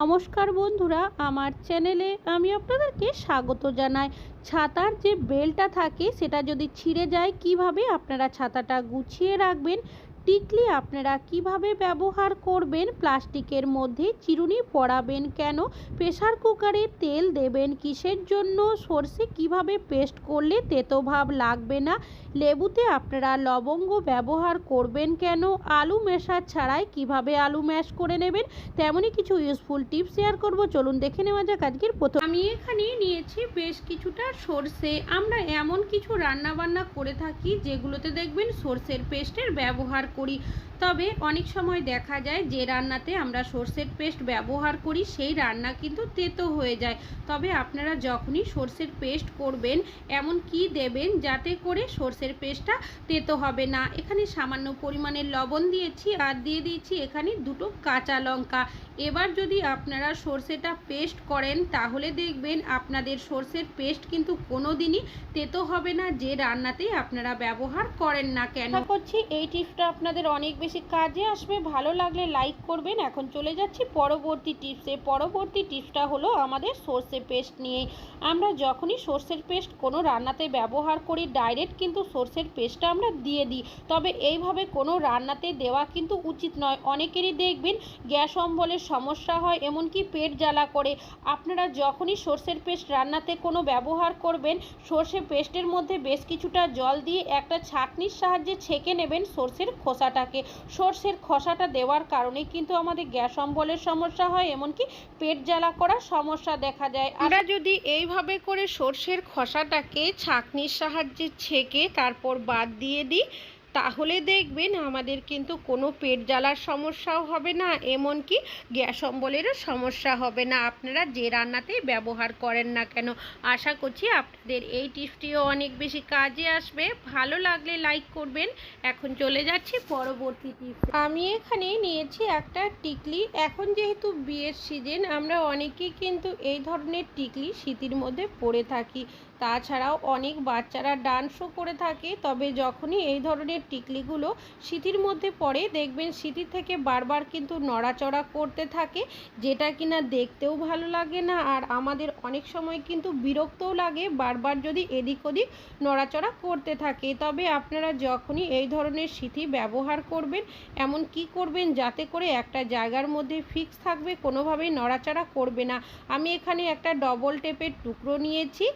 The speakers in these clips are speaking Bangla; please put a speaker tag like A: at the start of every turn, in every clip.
A: নমস্কার বন্ধুরা, আমার চ্যানেলে আমি আপনাদেরকে স্বাগত জানাই। ছাতার যে বেলটা থাকে, সেটা যদি ছিঁড়ে যায়, কীভাবে আপনারা ছাতাটা গুছিয়ে রাখবেন? টিকলি আপনারা কীভাবে ব্যবহার করবেন? প্লাস্টিকের মধ্যে চিরুনি পরাবেন কেন? প্রেসার কুকারে তেল দেবেন কিসের জন্য? সর্ষে কীভাবে পেস্ট করলে তেতো ভাব লাগবে না? লেবুতে আপনারা লবঙ্গ ব্যবহার করবেন কেন? আলু মেশার ছাড়াই কীভাবে আলু ম্যাশ করে নেবেন? তেমনই কিছু ইউজফুল টিপস শেয়ার করব। চলুন দেখে নেওয়া যাক আজকের প্রথম আমি এখানে নিয়েছি বেশ কিছুটা সর্ষে। আমরা এমন কিছু রান্না বান্না করে থাকি যেগুলোতে দেখবেন সর্ষের পেস্টের ব্যবহার করি। তবে অনেক সময় দেখা যায় যে রান্নাতে আমরা সর্ষের পেস্ট ব্যবহার করি, সেই রান্না কিন্তু তেতো হয়ে যায়। তবে আপনারা যখনই সর্ষের পেস্ট করবেন, এমন কি দেবেন যাতে করে সর্ষের পেস্টটা তেতো হবে না? এখানে সামান্য পরিমাণে লবণ দিয়েছি আর দিয়ে দিয়েছি এখানে দুটো কাঁচা লঙ্কা। এবার যদি আপনারা সর্ষেটা পেস্ট করেন, তাহলে দেখবেন আপনাদের সর্ষের পেস্ট কিন্তু কোনো দিনই তেতো হবে না, যে রান্নাতেই আপনারা ব্যবহার করেন না কেন। করছি এই টিপসটা আপনাদের অনেক বেশি কাজে আসবে, ভালো লাগলে লাইক করবেন। এখন চলে যাচ্ছি পরবর্তী টিপসে পরবর্তী টিপসটা হলো আমাদের সর্ষে পেস্ট নিয়ে। আমরা যখনই সর্ষের পেস্ট কোনো রান্নাতে ব্যবহার করি ডাইরেক্ট কিন্তু সর্ষের পেস্টটা আমরা দিয়ে দিই। তবে এইভাবে কোনো রান্নাতে দেওয়া কিন্তু উচিত নয়। অনেকেরই দেখবেন গ্যাস অম্বলের সমস্যা হয়, এমনকি পেট জ্বালা করে। আপনারা যখনই সর্ষের পেস্ট রান্নাতে কোনো ব্যবহার করবেন, সর্ষে পেস্টের মধ্যে বেশ কিছুটা জল দিয়ে একটা ছাঁকনির সাহায্যে ছেঁকে নেবেন সর্ষের খোসাটাকে। সর্ষের খসাটা দেওয়ার কারণে কিন্তু আমাদের গ্যাস অম্বলের সমস্যা হয়, এমনকি পেট জ্বালা করার সমস্যা দেখা যায়। আমরা যদি এইভাবে করে সর্ষের খসাটাকে ছাঁকনির সাহায্যে ছেঁকে তারপর বাদ দিয়ে দিই তাহলে দেখবেন আমাদের কিন্তু কোনো পেট জ্বালার সমস্যাও হবে না, এমনকি গ্যাস অম্বলেরও সমস্যা হবে না। আপনারা যে রান্নাতেই ব্যবহার করেন না কেন, আশা করছি আপনাদের এই টিপসটিও অনেক বেশি কাজে আসবে। ভালো লাগলে লাইক করবেন। এখন চলে যাচ্ছি পরবর্তী টিপস। আমি এখানে নিয়েছি একটা টিকলি। এখন যেহেতু বিয়ের সিজন আমরা অনেকেই কিন্তু এই ধরনের টিকলি শীতের মধ্যে পরে থাকি। তাছাড়াও অনেক বাচ্চারা ডান্সও করে থাকে, তবে যখনই এই ধরনের টিকলিগুলো শীতের মধ্যে পড়ে, দেখবেন শীতের থেকে বারবার কিন্তু নড়াচড়া করতে থাকে, যেটা কিনা দেখতেও ভালো লাগে না। আর আমাদের অনেক সময় কিন্তু বিরক্তও লাগে, বারবার যদি এদিক ওদিক নড়াচড়া করতে থাকে। তবে আপনারা যখনই এই ধরনের সিথি ব্যবহার করবেন, এমন কি করবেন যাতে করে একটা জায়গার মধ্যে ফিক্স থাকবে, কোনোভাবেই নড়াচড়া করবে না। আমি এখানে একটা ডবল টেপের টুকরো নিয়েছি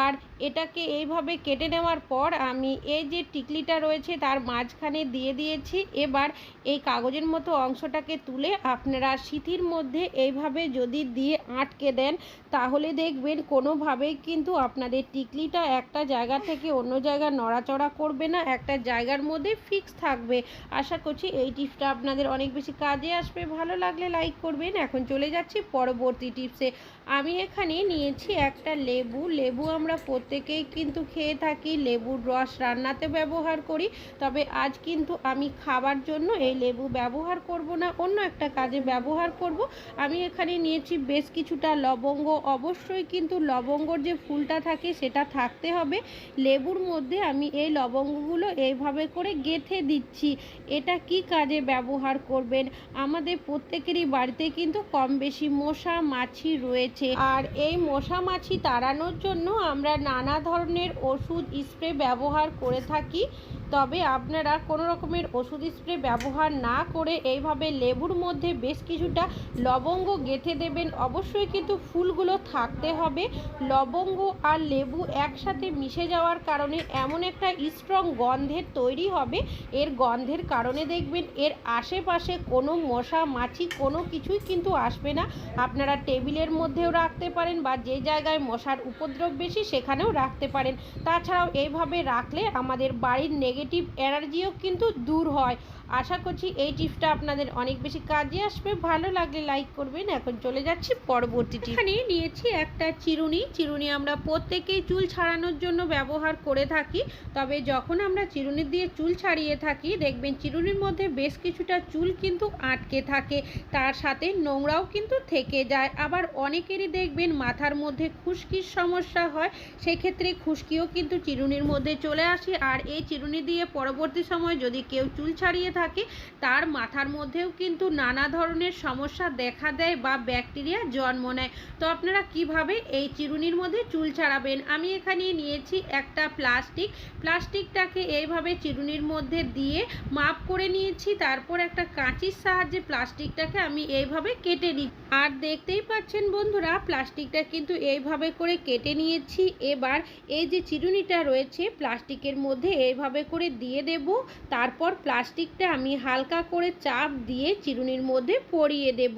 A: এবার এটাকে এইভাবে কেটে নেওয়ার পর আমি এই যে টিকলিটা রয়েছে তার মাঝখানে দিয়ে দিয়েছি। এবার এই কাগজের মতো অংশটাকে তুলে আপনারা সিথির মধ্যে এইভাবে যদি দিয়ে আটকে দেন, তাহলে দেখবেন কোনোভাবেই কিন্তু আপনাদের টিকলিটা একটা জায়গা থেকে অন্য জায়গায় নড়াচড়া করবে না, একটা জায়গার মধ্যে ফিক্স থাকবে। আশা করছি এই টিপসটা আপনাদের অনেক বেশি কাজে আসবে। ভালো লাগলে লাইক করবেন। এখন চলে যাচ্ছি পরবর্তী টিপসে। আমি এখানে নিয়েছি একটা লেবু। লেবু আমরা প্রত্যেকেই কিন্তু খেয়ে থাকি, লেবুর রস রান্নাতে ব্যবহার করি। তবে আজ কিন্তু আমি খাবার জন্য এই লেবু ব্যবহার করব না, অন্য একটা কাজে ব্যবহার করব। আমি এখানে নিয়েছি বেশ কিছুটা লবঙ্গ। অবশ্যই কিন্তু লবঙ্গর যে ফুলটা থাকে সেটা থাকতে হবে। লেবুর মধ্যে আমি এই লবঙ্গগুলো এইভাবে করে গেথে দিচ্ছি। এটা কি কাজে ব্যবহার করবেন? আমাদের প্রত্যেকেরই বাড়িতে কিন্তু কম বেশি মশা মাছি রয়েছে। আর এই মশা মাছি তাড়ানোর জন্য আমরা নানা ধরনের ওষুধ স্প্রে ব্যবহার করে থাকি। তবে আপনারা কোনো রকমের ওষুধ স্প্রে ব্যবহার না করে এইভাবে লেবুর মধ্যে বেশ কিছুটা লবঙ্গ গেঁথে দেবেন। অবশ্যই কিন্তু ফুলগুলো থাকতে হবে। লবঙ্গ আর লেবু একসাথে মিশে যাওয়ার কারণে এমন একটা স্ট্রং গন্ধের তৈরি হবে। এর গন্ধের কারণে দেখবেন এর আশেপাশে কোনো মশা, মাছি, কোনো কিছুই কিন্তু আসবে না। আপনারা টেবিলের মধ্যেও রাখতে পারেন বা যে জায়গায় মশার উপদ্রব বেশি সেখানেও রাখতে পারেন। তাছাড়াও এইভাবে রাখলে আমাদের বাড়ির নেগেটিভ এনার্জিও কিন্তু দূর হয়। আশা করছি এই টিপসটা আপনাদের অনেক বেশি কাজে আসবে। ভালো লাগলে লাইক করবেন। এখন চলে যাচ্ছি পরবর্তী এখানে নিয়েছি একটা চিরুনি। চিরুনি আমরা প্রত্যেকেই চুল ছাড়ানোর জন্য ব্যবহার করে থাকি। তবে যখন আমরা চিরুনি দিয়ে চুল ছাড়িয়ে থাকি, দেখবেন চিরুনির মধ্যে বেশ কিছুটা চুল কিন্তু আটকে থাকে। তার সাথে নোংরাও কিন্তু থেকে যায়। আবার অনেকেরই দেখবেন মাথার মধ্যে খুশকির সমস্যা হয়। সেক্ষেত্রে খুশকিও কিন্তু চিরুনির মধ্যে চলে আসে। আর এই চিরুনি দিয়ে পরবর্তী সময় যদি কেউ চুল ছাড়িয়ে থাকে, তার মাথার মধ্যেও কিন্তু নানা ধরনের সমস্যা দেখা দেয় বা ব্যাকটেরিয়া জন্ম নেয়। তো আপনারা কীভাবে এই চিরুনির মধ্যে চুল ছাড়াবেন? আমি এখানে নিয়েছি একটা প্লাস্টিক। প্লাস্টিকটাকে এইভাবে চিরুনির মধ্যে দিয়ে মাপ করে নিয়েছি, তারপর একটা কাঁচির সাহায্যে প্লাস্টিকটাকে আমি এইভাবে কেটে নিই আর দেখতেই পাচ্ছেন বন্ধুরা, প্লাস্টিকটা কিন্তু এইভাবে করে কেটে নিয়েছি। এবার এই যে চিরুনিটা রয়েছে, প্লাস্টিকের মধ্যে এইভাবে করে দিয়ে দেব। তারপর প্লাস্টিকটা আমি হালকা করে চাপ দিয়ে চিরুনির মধ্যে পরিয়ে দেব।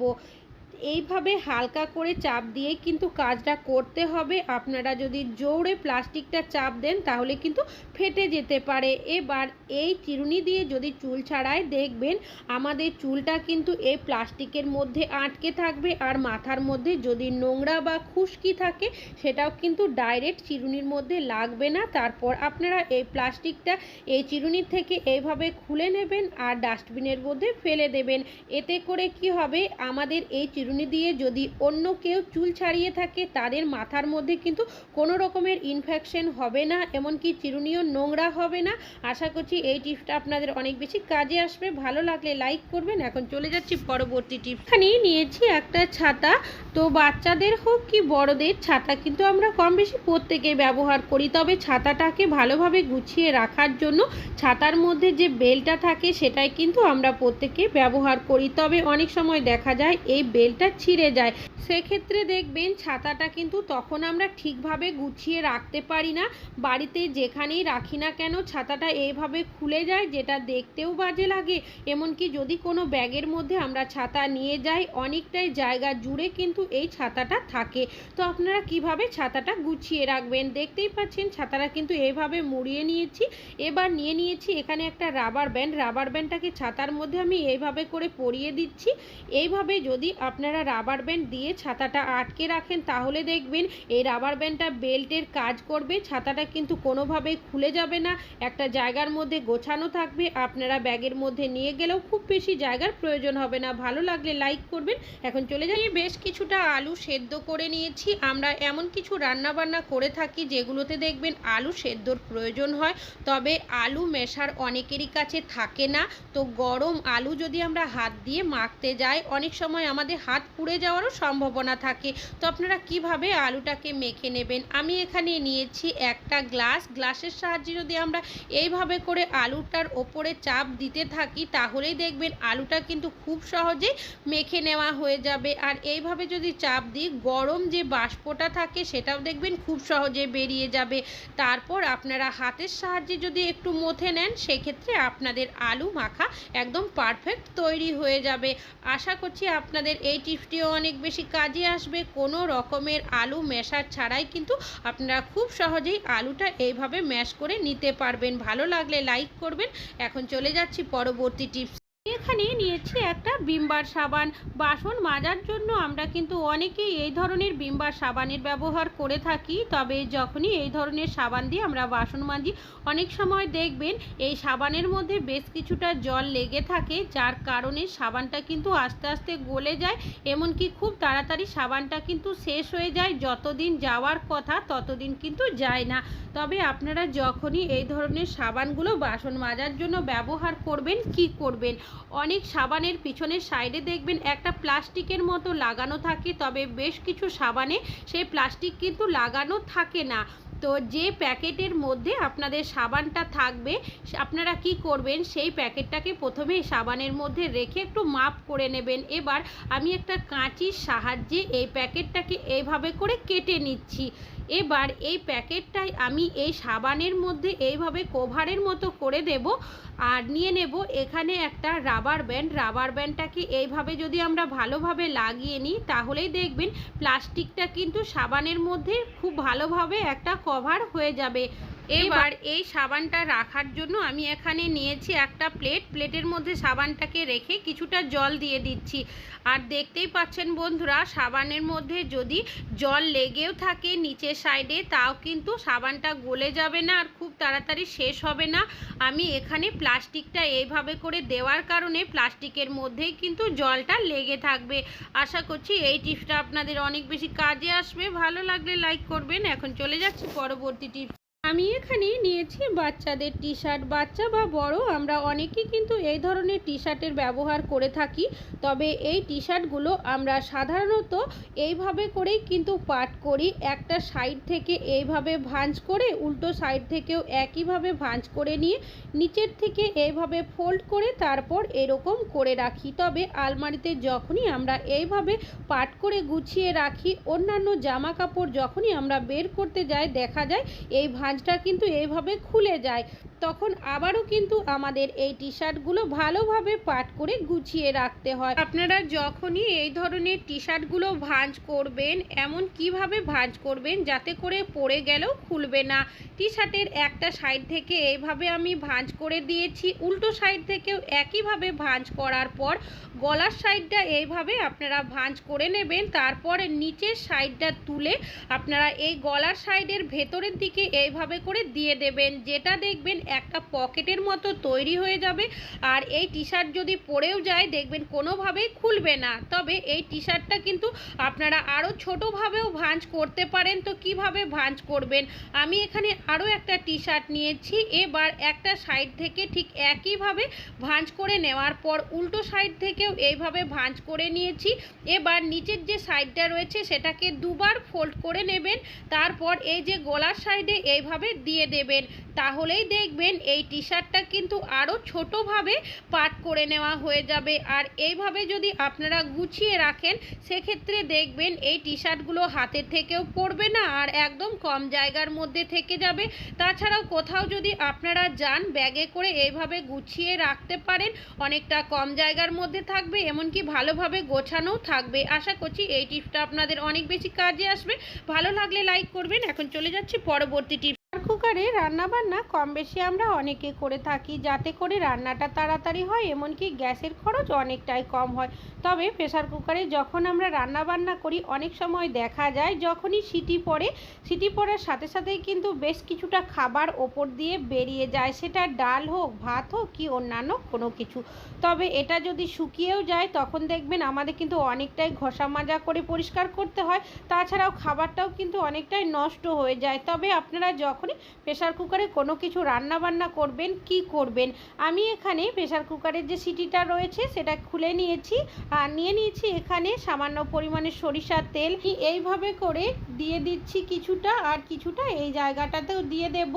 A: এইভাবে হালকা করে চাপ দিয়ে কিন্তু কাজটা করতে হবে। আপনারা যদি জোরে প্লাস্টিকটা চাপ দেন, তাহলে কিন্তু ফেটে যেতে পারে। এবার এই চিরুনি দিয়ে যদি চুল ছাড়ায় দেখবেন, আমাদের চুলটা কিন্তু এই প্লাস্টিকের মধ্যে আটকে থাকবে আর মাথার মধ্যে যদি নোংরা বা খুশকি থাকে, সেটাও কিন্তু ডাইরেক্ট চিরুনির মধ্যে লাগবে না। তারপর আপনারা এই প্লাস্টিকটা এই চিরুনির থেকে এইভাবে খুলে নেবেন আর ডাস্টবিনের মধ্যে ফেলে দেবেন। এতে করে কি হবে? আমাদের এই চিরুনি দিয়ে যদি অন্য কেউ চুল ছাড়িয়ে থাকে, তাদের মাথার মধ্যে কিন্তু কোনো রকমের ইনফেকশন হবে না, এমনকি চিরুনিও নোংরা হবে না। আশা করছি এই টিপসটা আপনাদের অনেক বেশি কাজে আসবে। ভালো লাগলে লাইক করবেন। এখন চলে যাচ্ছি পরবর্তী টিপস। এখানে নিয়েছি একটা ছাতা। তো বাচ্চাদের হোক কি বড়দের, ছাতা কিন্তু আমরা কম বেশি প্রত্যেকেই ব্যবহার করি। তবে ছাতাটাকে ভালোভাবে গুছিয়ে রাখার জন্য ছাতার মধ্যে যে বেলটা থাকে, সেটাই কিন্তু আমরা প্রত্যেকে ব্যবহার করি। তবে অনেক সময় দেখা যায় এই বেলটা ছিঁড়ে যায়। সেক্ষেত্রে দেখবেন ছাতাটা কিন্তু তখন আমরা ঠিকভাবে গুছিয়ে রাখতে পারি না। বাড়িতে যেখানেই রাখি না কেন ছাতাটা এইভাবে খুলে যায়, যেটা দেখতেও বাজে লাগে। এমনকি যদি কোনো ব্যাগের মধ্যে আমরা ছাতা নিয়ে যাই, অনেকটাই জায়গা জুড়ে কিন্তু এই ছাতাটা থাকে। তো আপনারা কীভাবে ছাতাটা গুছিয়ে রাখবেন? দেখতেই পাচ্ছেন ছাতাটা কিন্তু এইভাবে মুড়িয়ে নিয়েছি। এবার নিয়ে নিয়েছি এখানে একটা রাবার ব্যান্ড। রাবার ব্যান্ডটাকে ছাতার মধ্যে আমি এইভাবে করে পরিয়ে দিচ্ছি। এইভাবে যদি আপনারা রাবার ব্যান্ড দিয়ে ছাতাটা আটকে রাখেন, তাহলে দেখবেন এই রাবার ব্যান্ডটা বেল্টের কাজ করবে, ছাতাটা কিন্তু কোনোভাবেই খুলে যাবে না। একটা জায়গার মধ্যে গোছানো থাকবে, আপনারা ব্যাগের মধ্যে নিয়ে গেলেও খুব বেশি জায়গার প্রয়োজন হবে না। ভালো লাগলে লাইক করবেন। এখন চলে যাই। বেশ কিছুটা আলু সেদ্ধ করে নিয়েছি। আমরা এমন কিছু রান্না বান্না করে থাকি যেগুলোতে দেখবেন আলু সেদ্ধর প্রয়োজন হয়। তবে আলু মেশার অনেকেরই কাছে থাকে না। তো গরম আলু যদি আমরা হাত দিয়ে মাখতে যাই, অনেক সময় আমাদের হাত পুড়ে যাওয়ারও সম্ভাবনা থাকে। তো আপনারা কীভাবে আলুটাকে মেখে নেবেন? আমি এখানে নিয়েছি একটা গ্লাস। গ্লাসের সাহায্যে যদি আমরা এইভাবে করে আলুটার ওপরে চাপ দিতে থাকি, তাহলেই দেখবেন আলুটা কিন্তু খুব সহজেই মেখে নেওয়া হয়ে যাবে। আর এইভাবে যদি চাপ দিই, গরম যে বাষ্পটা থাকে, সেটাও দেখবেন খুব সহজে বেরিয়ে যাবে। তারপর আপনারা হাতের সাহায্যে যদি একটু মথে নেন, সেক্ষেত্রে আপনাদের আলু মাখা একদম পারফেক্ট তৈরি হয়ে যাবে। আশা করছি আপনাদের এই টিপসটিও অনেক বেশি কাজে আসবে। কোনো রকমের আলু মেশার ছাড়াই কিন্তু আপনারা খুব সহজেই আলুটা এইভাবে ম্যাশ করে নিতে পারবেন। ভালো লাগলে লাইক করবেন। এখন চলে যাচ্ছি পরবর্তী টিপস এখানে নিয়েছি একটা বিমবার সাবান। বাসন মাজার জন্য আমরা কিন্তু অনেকেই এই ধরনের বিমবার সাবানের ব্যবহার করে থাকি, তবে যখনই এই ধরনের সাবান দিয়ে আমরা বাসন মাজি, অনেক সময় দেখবেন এই সাবানের মধ্যে বেশ কিছুটা জল লেগে থাকে, যার কারণে সাবানটা কিন্তু আস্তে আস্তে গলে যায়, এমনকি খুব তাড়াতাড়ি সাবানটা কিন্তু শেষ হয়ে যায়, যতদিন যাওয়ার কথা ততদিন কিন্তু যায় না। তবে আপনারা যখনই এই ধরনের সাবানগুলো বাসন মাজার জন্য ব্যবহার করবেন, কি করবেন? অনেক সাবানের পিছনের সাইডে দেখবেন একটা প্লাস্টিকের মতো লাগানো থাকে, তবে বেশ কিছু সাবানে সেই প্লাস্টিক কিন্তু লাগানো থাকে না। তো যে প্যাকেটের মধ্যে আপনাদের সাবানটা থাকবে, আপনারা কি করবেন, সেই প্যাকেটটাকে প্রথমে সাবানের মধ্যে রেখে একটু মাপ করে নেবেন। এবার আমি একটা কাঁচির সাহায্যে এই প্যাকেটটাকে এইভাবে করে কেটে নিচ্ছি। এবার এই প্যাকেটটাই আমি এই সাবানের মধ্যে এইভাবে কভারের মতো করে দেব আর নিয়ে নেব এখানে একটা রাবার ব্যান্ড। রাবার ব্যান্ডটাকে এইভাবে যদি আমরা ভালোভাবে লাগিয়ে নিই, তাহলেই দেখবেন প্লাস্টিকটা কিন্তু সাবানের মধ্যে খুব ভালোভাবে একটা কভার হয়ে যাবে। এবার এই সাবানটা রাখার জন্য আমি এখানে নিয়েছি একটা প্লেট। প্লেটের মধ্যে সাবানটাকে রেখে কিছুটা জল দিয়ে দিচ্ছি। আর দেখতেই পাচ্ছেন বন্ধুরা সাবানের মধ্যে যদি জল লেগেও থাকে নিচের সাইডে তাও কিন্তু সাবানটা গলে যাবে না আর খুব তাড়াতাড়ি শেষ হবে না। আমি এখানে প্লাস্টিকটা এইভাবে করে দেওয়ার কারণে প্লাস্টিকের মধ্যেই কিন্তু জলটা লেগে থাকবে। আশা করছি এই টিপসটা আপনাদের অনেক বেশি কাজে আসবে। ভালো লাগলে লাইক করবেন। এখন চলে যাচ্ছি পরবর্তী টিপস। আমি এখানে নিয়েছি বাচ্চাদের টি শার্ট বাচ্চা বা বড়, আমরা অনেকেই কিন্তু এই ধরনের টি শার্টের ব্যবহার করে থাকি। তবে এই টি শার্টগুলো আমরা সাধারণত এইভাবে করেই কিন্তু পাট করি। একটা সাইড থেকে এইভাবে ভাঁজ করে, উল্টো সাইড থেকেও একইভাবে ভাঁজ করে নিয়ে, নিচের থেকে এইভাবে ফোল্ড করে তারপর এরকম করে রাখি। তবে আলমারিতে যখনই আমরা এইভাবে পাট করে গুছিয়ে রাখি, অন্যান্য জামা কাপড় যখনই আমরা বের করতে যাই, দেখা যায় এই ভাঁজটা কিন্তু এইভাবে খুলে যায়। তখন আবারও কিন্তু আমাদের এই টি শার্টগুলো ভালোভাবে পাট করে গুছিয়ে রাখতে হয়। আপনারা যখনই এই ধরনের টি শার্টগুলো ভাঁজ করবেন, এমন কীভাবে ভাঁজ করবেন যাতে করে পরে গেলেও খুলবে না? টি শার্টের একটা সাইড থেকে এইভাবে আমি ভাঁজ করে দিয়েছি, উল্টো সাইড থেকেও একইভাবে ভাঁজ করার পর গলার সাইডটা এইভাবে আপনারা ভাঁজ করে নেবেন, তারপর নিচের সাইডটা তুলে আপনারা এই গলার সাইডের ভেতরের দিকে এইভাবে করে দিয়ে দেবেন। যেটা দেখবেন একটা পকেটের মতো তৈরি হয়ে যাবে। আর এই টি শার্ট যদি পরেও যায়, দেখবেন কোনোভাবেই খুলবে না। তবে এই টি শার্টটা কিন্তু আপনারা আরও ছোটোভাবেও ভাঁজ করতে পারেন। তো কীভাবে ভাঁজ করবেন? আমি এখানে আরও একটা টি শার্ট নিয়েছি। এবার একটা সাইড থেকে ঠিক একইভাবে ভাঁজ করে নেওয়ার পর উল্টো সাইড থেকেও এইভাবে ভাঁজ করে নিয়েছি। এবার নিচের যে সাইডটা রয়েছে, সেটাকে দুবার ফোল্ড করে নেবেন। তারপর এই যে গলার সাইডে এইভাবে দিয়ে দেবেন। তাহলেই দেখবেন এই টি শার্টটা কিন্তু আরও ছোটোভাবে পাট করে নেওয়া হয়ে যাবে। আর এইভাবে যদি আপনারা গুছিয়ে রাখেন, সেক্ষেত্রে দেখবেন এই টি শার্টগুলো হাতের থেকেও পড়বে না আর একদম কম জায়গার মধ্যে থেকে যাবে। তাছাড়াও কোথাও যদি আপনারা যান, ব্যাগে করে এইভাবে গুছিয়ে রাখতে পারেন, অনেকটা কম জায়গার মধ্যে থাকবে, এমনকি ভালোভাবে গোছানোও থাকবে। আশা করছি এই টিপসটা আপনাদের অনেক বেশি কাজে আসবে। ভালো লাগলে লাইক করবেন। এখন চলে যাচ্ছি পরবর্তী টিপস কুকারে রান্না বান্না কম বেশি আমরা অনেকে করে থাকি, যাতে করে রান্নাটা তাড়াতাড়ি হয়, এমনকি গ্যাসের খরচ অনেকটাই কম হয়। তবে প্রেসার কুকারে যখন আমরা রান্না বান্না করি, অনেক সময় দেখা যায় যখনই সিটি পড়ে, সিটি পড়ার সাথে সাথেই কিন্তু বেশ কিছুটা খাবার ওপর দিয়ে বেরিয়ে যায়। সেটা ডাল হোক, ভাত হোক কি অন্যান্য কোনো কিছু। তবে এটা যদি শুকিয়েও যায়, তখন দেখবেন আমাদের কিন্তু অনেকটাই ঘষা মাজা করে পরিষ্কার করতে হয়। তাছাড়াও খাবারটাও কিন্তু অনেকটাই নষ্ট হয়ে যায়। তবে আপনারা যখনই প্রেসার কুকারে কোনো কিছু রান্না বান্না করবেন, কি করবেন? আমি এখানে প্রেসার কুকারের যে সিটিটা রয়েছে সেটা খুলে নিয়েছি। আর নিয়ে নিয়েছি এখানে সামান্য পরিমাণে সরিষার তেল। এইভাবে করে দিয়ে দিচ্ছি কিছুটা আর কিছুটা এই জায়গাটাতেও দিয়ে দেব।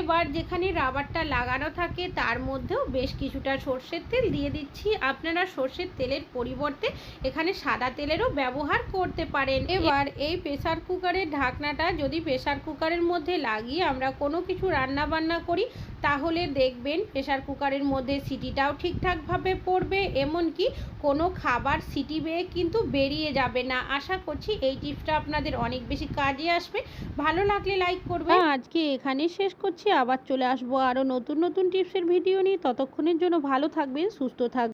A: এবার যেখানে রাবারটা লাগানো থাকে তার মধ্যেও বেশ কিছুটা সর্ষের তেল দিয়ে দিচ্ছি। আপনারা সর্ষের তেলের পরিবর্তে এখানে সাদা তেলেরও ব্যবহার করতে পারেন। এবার এই প্রেসার কুকারের ঢাকনাটা যদি প্রেসার কুকারের মধ্যে লাগিয়ে আমরা কোনো কিছু রান্না বান্না করি তাহলে দেখবেন প্রেশার কুকারের মধ্যে সিটিটাও ঠিকঠাকভাবে পড়বে, এমনকি কোনো খাবার সিটি বেয়ে কিন্তু বেরিয়ে যাবে না। আশা করছি এই টিপসটা আপনাদের অনেক বেশি কাজে আসবে। ভালো লাগলে লাইক করবে আজকে এখানে শেষ করছি। আবার চলে আসব আরও নতুন নতুন টিপসের ভিডিও নিয়ে। ততক্ষণের জন্য ভালো থাকবেন, সুস্থ থাকবেন।